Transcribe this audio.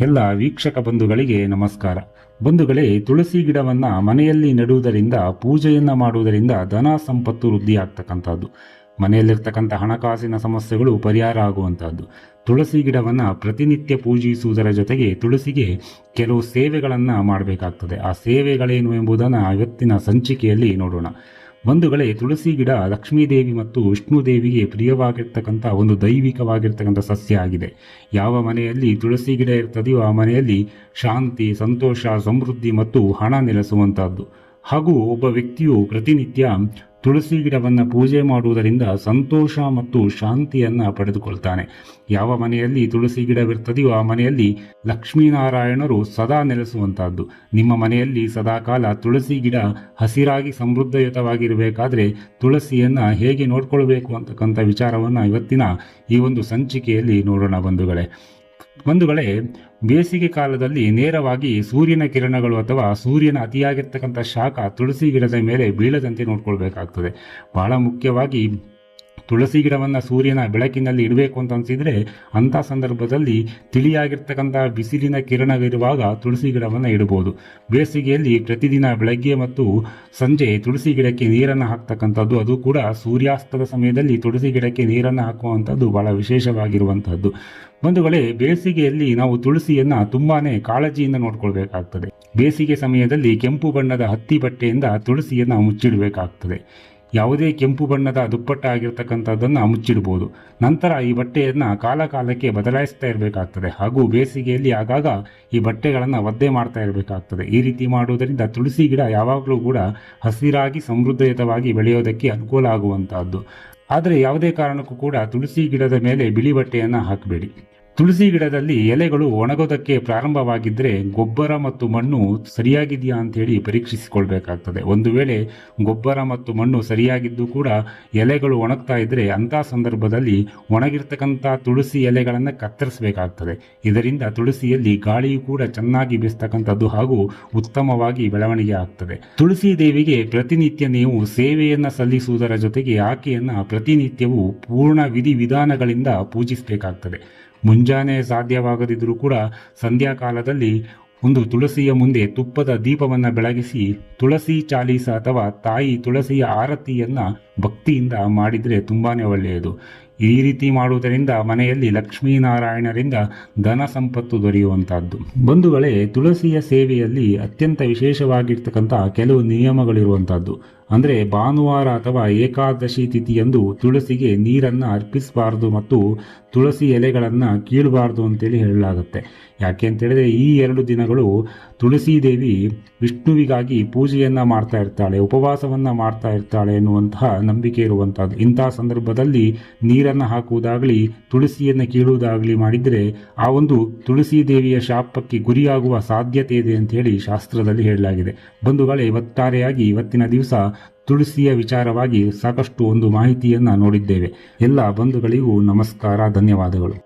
ಎಲ್ಲ ವೀಕ್ಷಕ ಬಂಧುಗಳಿಗೆ ನಮಸ್ಕಾರ. ಬಂಧುಗಳೇ, ತುಳಸಿ ಗಿಡವನ್ನು ಮನೆಯಲ್ಲಿ ನೆಡುವುದರಿಂದ, ಪೂಜೆಯನ್ನ ಮಾಡುವುದರಿಂದ ಧನ ಸಂಪತ್ತು ವೃದ್ಧಿ ಆಗ್ತಕ್ಕಂಥದ್ದು ಮನೆಯಲ್ಲಿರ್ತಕ್ಕಂಥ ಹಣಕಾಸಿನ ಸಮಸ್ಯೆಗಳು ಪರಿಹಾರ ಆಗುವಂಥದ್ದು. ತುಳಸಿ ಗಿಡವನ್ನು ಪ್ರತಿನಿತ್ಯ ಪೂಜಿಸುವುದರ ಜೊತೆಗೆ ತುಳಸಿಗೆ ಕೆಲವು ಸೇವೆಗಳನ್ನು ಮಾಡಬೇಕಾಗ್ತದೆ. ಆ ಸೇವೆಗಳೇನು ಎಂಬುದನ್ನು ಇವತ್ತಿನ ಸಂಚಿಕೆಯಲ್ಲಿ ನೋಡೋಣ. ಬಂಧುಗಳೇ, ತುಳಸಿ ಗಿಡ ಲಕ್ಷ್ಮೀದೇವಿ ಮತ್ತು ವಿಷ್ಣು ದೇವಿಗೆ ಪ್ರಿಯವಾಗಿರ್ತಕ್ಕಂಥ ಒಂದು ದೈವಿಕವಾಗಿರ್ತಕ್ಕಂಥ ಸಸ್ಯ ಆಗಿದೆ. ಯಾವ ಮನೆಯಲ್ಲಿ ತುಳಸಿ ಗಿಡ ಇರ್ತದೆಯೋ ಆ ಮನೆಯಲ್ಲಿ ಶಾಂತಿ, ಸಂತೋಷ, ಸಮೃದ್ಧಿ ಮತ್ತು ಹಣ ನೆಲೆಸುವಂತಹದ್ದು ಹಾಗೂ ಒಬ್ಬ ವ್ಯಕ್ತಿಯು ಪ್ರತಿನಿತ್ಯ ತುಳಸಿ ಗಿಡವನ್ನು ಪೂಜೆ ಮಾಡುವುದರಿಂದ ಸಂತೋಷ ಮತ್ತು ಶಾಂತಿಯನ್ನು ಪಡೆದುಕೊಳ್ತಾನೆ. ಯಾವ ಮನೆಯಲ್ಲಿ ತುಳಸಿ ಗಿಡವಿರ್ತದೆಯೋ ಆ ಮನೆಯಲ್ಲಿ ಲಕ್ಷ್ಮೀನಾರಾಯಣರು ಸದಾ ನೆಲೆಸುವಂತಹದ್ದು. ನಿಮ್ಮ ಮನೆಯಲ್ಲಿ ಸದಾಕಾಲ ತುಳಸಿ ಗಿಡ ಹಸಿರಾಗಿ ಸಮೃದ್ಧಯುತವಾಗಿರಬೇಕಾದ್ರೆ ತುಳಸಿಯನ್ನು ಹೇಗೆ ನೋಡ್ಕೊಳ್ಬೇಕು ಅಂತಕ್ಕಂಥ ವಿಚಾರವನ್ನು ಇವತ್ತಿನ ಈ ಒಂದು ಸಂಚಿಕೆಯಲ್ಲಿ ನೋಡೋಣ ಬಂಧುಗಳೇ. ಬಂಧುಗಳೇ, ಬೇಸಿಗೆ ಕಾಲದಲ್ಲಿ ನೇರವಾಗಿ ಸೂರ್ಯನ ಕಿರಣಗಳು ಅಥವಾ ಸೂರ್ಯನ ಅತಿಯಾಗಿರ್ತಕ್ಕಂಥ ಶಾಖ ತುಳಸಿ ಗಿಡದ ಮೇಲೆ ಬೀಳದಂತೆ ನೋಡ್ಕೊಳ್ಬೇಕಾಗ್ತದೆ. ಬಹಳ ಮುಖ್ಯವಾಗಿ ತುಳಸಿ ಗಿಡವನ್ನು ಸೂರ್ಯನ ಬೆಳಕಿನಲ್ಲಿ ಇಡಬೇಕು ಅಂತ ಅನಿಸಿದರೆ ಅಂಥ ಸಂದರ್ಭದಲ್ಲಿ ತಿಳಿಯಾಗಿರ್ತಕ್ಕಂಥ ಬಿಸಿಲಿನ ಕಿರಣವಿರುವಾಗ ತುಳಸಿ ಗಿಡವನ್ನು ಇಡಬಹುದು ಬೇಸಿಗೆಯಲ್ಲಿ ಪ್ರತಿದಿನ ಬೆಳಗ್ಗೆ ಮತ್ತು ಸಂಜೆ ತುಳಸಿ ಗಿಡಕ್ಕೆ ನೀರನ್ನು ಹಾಕ್ತಕ್ಕಂಥದ್ದು, ಅದು ಕೂಡ ಸೂರ್ಯಾಸ್ತದ ಸಮಯದಲ್ಲಿ ತುಳಸಿ ಗಿಡಕ್ಕೆ ನೀರನ್ನು ಹಾಕುವಂಥದ್ದು ಬಹಳ ವಿಶೇಷವಾಗಿರುವಂಥದ್ದು. ಬಂಧುಗಳೇ, ಬೇಸಿಗೆಯಲ್ಲಿ ನಾವು ತುಳಸಿಯನ್ನು ತುಂಬಾ ಕಾಳಜಿಯಿಂದ ನೋಡ್ಕೊಳ್ಬೇಕಾಗ್ತದೆ. ಬೇಸಿಗೆ ಸಮಯದಲ್ಲಿ ಕೆಂಪು ಬಣ್ಣದ ಹತ್ತಿ ಬಟ್ಟೆಯಿಂದ ತುಳಸಿಯನ್ನು ಮುಚ್ಚಿಡಬೇಕಾಗ್ತದೆ. ಯಾವುದೇ ಕೆಂಪು ಬಣ್ಣದ ದುಪ್ಪಟ್ಟ ಆಗಿರ್ತಕ್ಕಂಥದ್ದನ್ನು ಮುಚ್ಚಿಡ್ಬೋದು. ನಂತರ ಈ ಬಟ್ಟೆಯನ್ನು ಕಾಲ ಕಾಲಕ್ಕೆ ಬದಲಾಯಿಸ್ತಾ ಇರಬೇಕಾಗ್ತದೆ. ಹಾಗೂ ಬೇಸಿಗೆಯಲ್ಲಿ ಆಗಾಗ ಈ ಬಟ್ಟೆಗಳನ್ನು ಒದ್ದೆ ಮಾಡ್ತಾ ಇರಬೇಕಾಗ್ತದೆ. ಈ ರೀತಿ ಮಾಡುವುದರಿಂದ ತುಳಸಿ ಗಿಡ ಯಾವಾಗಲೂ ಕೂಡ ಹಸಿರಾಗಿ ಸಮೃದ್ಧಯುತವಾಗಿ ಬೆಳೆಯೋದಕ್ಕೆ ಅನುಕೂಲ ಆಗುವಂತಹದ್ದು. ಆದರೆ ಯಾವುದೇ ಕಾರಣಕ್ಕೂ ಕೂಡ ತುಳಸಿ ಗಿಡದ ಮೇಲೆ ಬಿಳಿ ಬಟ್ಟೆಯನ್ನು ಹಾಕಬೇಡಿ. ತುಳಸಿ ಗಿಡದಲ್ಲಿ ಎಲೆಗಳು ಒಣಗೋದಕ್ಕೆ ಪ್ರಾರಂಭವಾಗಿದ್ದರೆ ಗೊಬ್ಬರ ಮತ್ತು ಮಣ್ಣು ಸರಿಯಾಗಿದೆಯಾ ಅಂಥೇಳಿ ಪರೀಕ್ಷಿಸಿಕೊಳ್ಬೇಕಾಗ್ತದೆ. ಒಂದು ವೇಳೆ ಗೊಬ್ಬರ ಮತ್ತು ಮಣ್ಣು ಸರಿಯಾಗಿದ್ದು ಕೂಡ ಎಲೆಗಳು ಒಣಗ್ತಾ ಇದ್ದರೆ ಅಂಥ ಸಂದರ್ಭದಲ್ಲಿ ಒಣಗಿರ್ತಕ್ಕಂಥ ತುಳಸಿ ಎಲೆಗಳನ್ನು ಕತ್ತರಿಸಬೇಕಾಗ್ತದೆ. ಇದರಿಂದ ತುಳಸಿಯಲ್ಲಿ ಗಾಳಿಯು ಕೂಡ ಚೆನ್ನಾಗಿ ಬೀಸ್ತಕ್ಕಂಥದ್ದು ಹಾಗೂ ಉತ್ತಮವಾಗಿ ಬೆಳವಣಿಗೆ ಆಗ್ತದೆ. ತುಳಸಿ ದೇವಿಗೆ ಪ್ರತಿನಿತ್ಯ ನೀವು ಸೇವೆಯನ್ನು ಸಲ್ಲಿಸುವುದರ ಜೊತೆಗೆ ಆಕೆಯನ್ನು ಪ್ರತಿನಿತ್ಯವೂ ಪೂರ್ಣ ವಿಧಿವಿಧಾನಗಳಿಂದ ಪೂಜಿಸಬೇಕಾಗ್ತದೆ. ಮುಂಜಾನೆ ಸಾಧ್ಯವಾಗದಿದ್ದರೂ ಕೂಡ ಸಂಧ್ಯಾಕಾಲದಲ್ಲಿ ಒಂದು ತುಳಸಿಯ ಮುಂದೆ ತುಪ್ಪದ ದೀಪವನ್ನು ಬೆಳಗಿಸಿ ತುಳಸಿ ಚಾಲೀಸ ಅಥವಾ ತಾಯಿ ತುಳಸಿಯ ಆರತಿಯನ್ನು ಭಕ್ತಿಯಿಂದ ಮಾಡಿದರೆ ತುಂಬಾ ಒಳ್ಳೆಯದು. ಈ ರೀತಿ ಮಾಡುವುದರಿಂದ ಮನೆಯಲ್ಲಿ ಲಕ್ಷ್ಮೀನಾರಾಯಣರಿಂದ ಧನ ಸಂಪತ್ತು ದೊರೆಯುವಂತಹದ್ದು ಬಂಧುಗಳೇ, ತುಳಸಿಯ ಸೇವೆಯಲ್ಲಿ ಅತ್ಯಂತ ವಿಶೇಷವಾಗಿರ್ತಕ್ಕಂಥ ಕೆಲವು ನಿಯಮಗಳಿರುವಂತಹದ್ದು ಅಂದರೆ ಭಾನುವಾರ ಅಥವಾ ಏಕಾದಶಿ ತಿಥಿಯಂದು ತುಳಸಿಗೆ ನೀರನ್ನು ಅರ್ಪಿಸಬಾರದು ಮತ್ತು ತುಳಸಿ ಎಲೆಗಳನ್ನು ಕೀಳಬಾರ್ದು ಅಂತೇಳಿ ಹೇಳಲಾಗುತ್ತೆ. ಯಾಕೆ ಅಂತೇಳಿದ್ರೆ ಈ ಎರಡು ದಿನಗಳು ತುಳಸಿ ದೇವಿ ವಿಷ್ಣುವಿಗಾಗಿ ಪೂಜೆಯನ್ನ ಮಾಡ್ತಾ ಇರ್ತಾಳೆ, ಉಪವಾಸವನ್ನ ಮಾಡ್ತಾ ಇರ್ತಾಳೆ ಎನ್ನುವಂತಹ ನಂಬಿಕೆ ಇರುವಂಥದ್ದು. ಇಂಥ ಸಂದರ್ಭದಲ್ಲಿ ನೀರನ್ನು ಹಾಕುವುದಾಗಲಿ, ತುಳಸಿಯನ್ನು ಕೀಳುವುದಾಗಲಿ ಮಾಡಿದರೆ ಆ ಒಂದು ತುಳಸಿ ದೇವಿಯ ಶಾಪಕ್ಕೆ ಗುರಿಯಾಗುವ ಸಾಧ್ಯತೆ ಇದೆ ಅಂತ ಹೇಳಿ ಶಾಸ್ತ್ರದಲ್ಲಿ ಹೇಳಲಾಗಿದೆ. ಬಂಧುಗಳೇ, ಒಟ್ಟಾರೆಯಾಗಿ ಇವತ್ತಿನ ದಿವಸ ತುಳಸಿಯ ವಿಚಾರವಾಗಿ ಸಾಕಷ್ಟು ಒಂದು ಮಾಹಿತಿಯನ್ನು ನೋಡಿದ್ದೇವೆ. ಎಲ್ಲ ಬಂಧುಗಳಿಗೂ ನಮಸ್ಕಾರ ಧನ್ಯವಾದಗಳು.